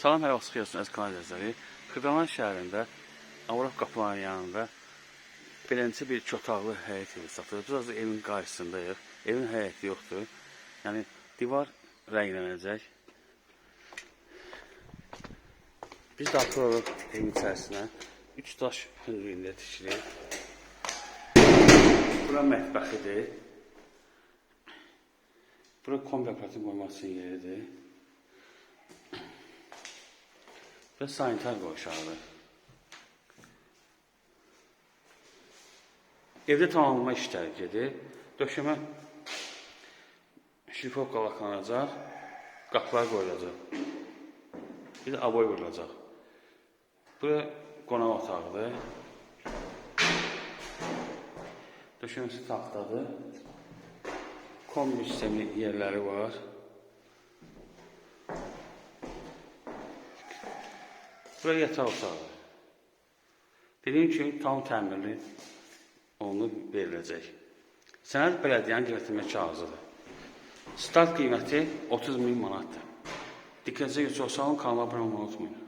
Salam hər vaxt xeyirsin əziz kanal izləyiciləri. Xırdalan şəhərində Avropa qapılarının yanında beləncə bir iki otaqlı həyət evi satılır. Biz azı evin qarşısındayıq. Evin həyəti yoxdur. Yəni divar rənglənəcək. Biz daxil evin içərisinə. Üç daş hündürlüyündə tikilir. Bura mətbəxidir. Bura kombi aparatın qoymaq üçün yeridir. Və sanitar qovşağıdır. Evdə tamamlama işləri gedir. Döşəmə şlipovka laklanacaq, qapılar qoyulacaq. Bir də aboy vurulacaq. Bura qonaq otağıdır. Döşəməsi taxtadır. Kombi sistemi yerləri var. Bura yataq otağı. Dediyim kimi tam təmirli olunub veriləcək. Sənəd bələdiyyənin qiymətlənmə kağızıdır. Start qiyməti 30 min manatdır. Diqqətinizə görə çox sağ olun, kanalıma abunə olmayı unutmayın.